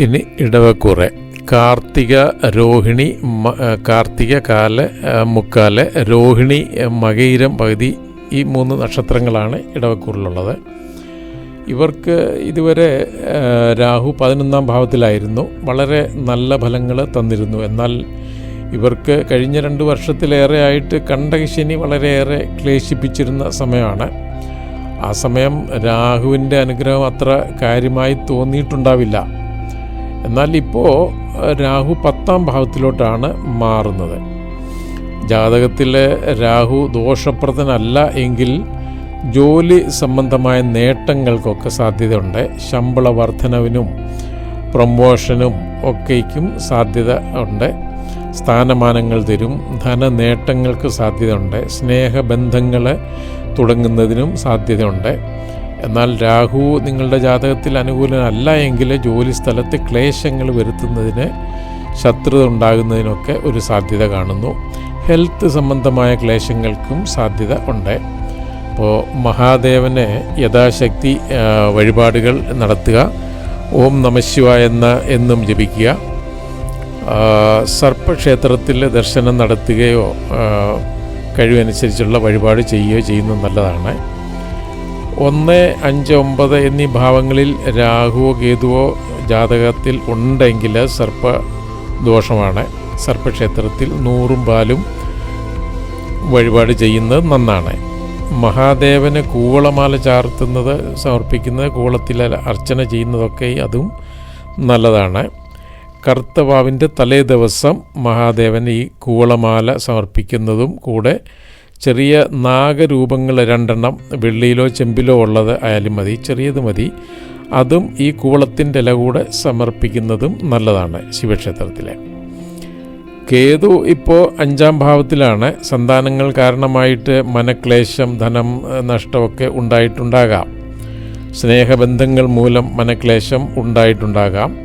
ഇനി ഇടവക്കൂറെ. കാർത്തിക രോഹിണി കാർത്തിക കാല മുക്കാൽ രോഹിണി മകയിരം പകുതി ഈ മൂന്ന് നക്ഷത്രങ്ങളാണ് ഇടവക്കൂറിലുള്ളത്. ഇവർക്ക് ഇതുവരെ രാഹു പതിനൊന്നാം ഭാവത്തിലായിരുന്നു. വളരെ നല്ല ഫലങ്ങൾ തന്നിരുന്നു. എന്നാൽ ഇവർക്ക് കഴിഞ്ഞ രണ്ട് വർഷത്തിലേറെ ആയിട്ട് കണ്ടകശനി വളരെയേറെ ക്ലേശിപ്പിച്ചിരുന്ന സമയമാണ്. ആ സമയം രാഹുവിന്റെ അനുഗ്രഹം അത്ര കാര്യമായി തോന്നിയിട്ടുണ്ടാവില്ല. എന്നാൽ ഇപ്പോൾ രാഹു പത്താം ഭാവത്തിലോട്ടാണ് മാറുന്നത്. ജാതകത്തിലെ രാഹു ദോഷപ്രദനല്ല എങ്കിൽ ജോലി സംബന്ധമായ നേട്ടങ്ങൾക്കൊക്കെ സാധ്യതയുണ്ട്. ശമ്പള വർധനവിനും പ്രൊമോഷനും ഒക്കെയ്ക്കും സാധ്യത ഉണ്ട്. സ്ഥാനമാനങ്ങൾ തരും ധനനേട്ടങ്ങൾക്ക് സാധ്യതയുണ്ട്. സ്നേഹബന്ധങ്ങൾ തുടങ്ങുന്നതിനും സാധ്യതയുണ്ട്. എന്നാൽ രാഹു നിങ്ങളുടെ ജാതകത്തിൽ അനുകൂലനല്ല എങ്കിൽ ജോലി സ്ഥലത്ത് ക്ലേശങ്ങൾ വരുത്തുന്നതിന് ശത്രുത ഉണ്ടാകുന്നതിനൊക്കെ ഒരു സാധ്യത കാണുന്നു. ഹെൽത്ത് സംബന്ധമായ ക്ലേശങ്ങൾക്കും സാധ്യത ഉണ്ട്. അപ്പോൾ മഹാദേവന് യഥാശക്തി വഴിപാടുകൾ നടത്തുക. ഓം നമശിവ എന്ന എന്നും ജപിക്കുക. സർപ്പക്ഷേത്രത്തിൽ ദർശനം നടത്തുകയോ കഴിവനുസരിച്ചുള്ള വഴിപാട് ചെയ്യുകയോ ചെയ്യുന്നത് നല്ലതാണ്. ഒന്ന് അഞ്ച് ഒമ്പത് എന്നീ ഭാവങ്ങളിൽ രാഹുവോ കേതുവോ ജാതകത്തിൽ ഉണ്ടെങ്കിൽ സർപ്പ ദോഷമാണ് സർപ്പക്ഷേത്രത്തിൽ നൂറും പാലും വഴിപാട് ചെയ്യുന്നത് നന്നാണ്. മഹാദേവന് കൂവളമാല ചാർത്തുന്നത് സമർപ്പിക്കുന്നത് കൂവളത്തിൽ അർച്ചന ചെയ്യുന്നതൊക്കെ അതും നല്ലതാണ്. കറുത്തവാവിന്റെ തലേ ദിവസം മഹാദേവന് ഈ കൂവളമാല സമർപ്പിക്കുന്നതും കൂടെ ചെറിയ നാഗരൂപങ്ങൾ രണ്ടെണ്ണം വെള്ളിയിലോ ചെമ്പിലോ ഉള്ളത് ആയാലും മതി ചെറിയത് മതി. അതും ഈ കൂവളത്തിന്റെ ഇല കൂടെ സമർപ്പിക്കുന്നതും നല്ലതാണ് ശിവക്ഷേത്രത്തിലെ. കേതു ഇപ്പോൾ അഞ്ചാം ഭാവത്തിലാണ്. സന്താനങ്ങൾ കാരണമായിട്ട് മനക്ലേശം ധനം നഷ്ടമൊക്കെ ഉണ്ടായിട്ടുണ്ടാകാം. സ്നേഹബന്ധങ്ങൾ മൂലം മനക്ലേശം ഉണ്ടായിട്ടുണ്ടാകാം.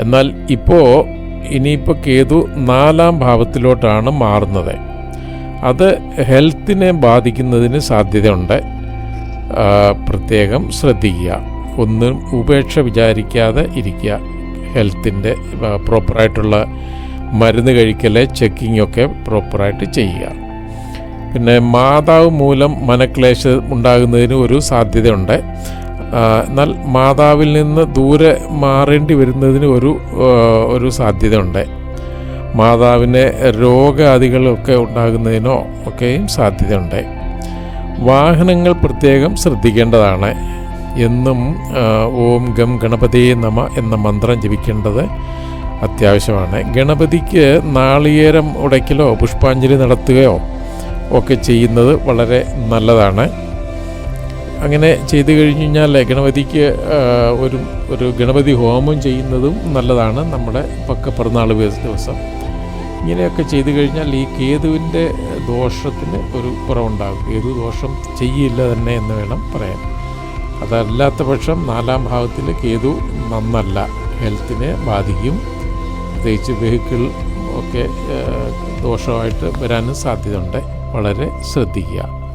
എന്നാൽ ഇപ്പോൾ ഇനിയിപ്പോൾ കേതു നാലാം ഭാവത്തിലോട്ടാണ് മാറുന്നത്. അത് ഹെൽത്തിനെ ബാധിക്കുന്നതിന് സാധ്യതയുണ്ട്. പ്രത്യേകം ശ്രദ്ധിക്കുക. ഒന്നും ഉപേക്ഷ വിചാരിക്കാതെ ഇരിക്കുക. ഹെൽത്തിന്റെ പ്രോപ്പറായിട്ടുള്ള മരുന്ന് കഴിക്കൽ ചെക്കിംഗ് ഒക്കെ പ്രോപ്പറായിട്ട് ചെയ്യുക. പിന്നെ മാതാവ് മൂലം മനക്ലേശം ഉണ്ടാകുന്നതിന് ഒരു സാധ്യതയുണ്ട്. എന്നാൽ മാതാവിൽ നിന്ന് ദൂരെ മാറേണ്ടി വരുന്നതിന് ഒരു ഒരു സാധ്യതയുണ്ട്. മാതാവിന് രോഗാദികളൊക്കെ ഉണ്ടാകുന്നതിനോ ഒക്കെയും സാധ്യതയുണ്ട്. വാഹനങ്ങൾ പ്രത്യേകം ശ്രദ്ധിക്കേണ്ടതാണ്. എന്നും ഓം ഗം ഗണപതി നമ എന്ന മന്ത്രം ജപിക്കേണ്ടത് അത്യാവശ്യമാണ്. ഗണപതിക്ക് നാളികേരം ഉടയ്ക്കലോ പുഷ്പാഞ്ജലി നടത്തുകയോ ഒക്കെ ചെയ്യുന്നത് വളരെ നല്ലതാണ്. അങ്ങനെ ചെയ്തു കഴിഞ്ഞു കഴിഞ്ഞാൽ ഗണപതിക്ക് ഒരു ഒരു ഗണപതി ഹോമം ചെയ്യുന്നതും നല്ലതാണ്. നമ്മുടെ പക്ക പിറന്നാൾ ദിവസം. ഇങ്ങനെയൊക്കെ ചെയ്തു കഴിഞ്ഞാൽ ഈ കേതുവിന്റെ ദോഷത്തിന് ഒരു കുറവുണ്ടാകും. കേതു ദോഷം ചെയ്യില്ല തന്നെ എന്ന് വേണം പറയാൻ. അതല്ലാത്ത പക്ഷം നാലാം ഭാവത്തിൽ കേതു നന്നല്ല. ഹെൽത്തിനെ ബാധിക്കും. പ്രത്യേകിച്ച് വെഹിക്കിൾ ഒക്കെ ദോഷമായിട്ട് വരാനും സാധ്യതയുണ്ട്. വളരെ ശ്രദ്ധിക്കുക.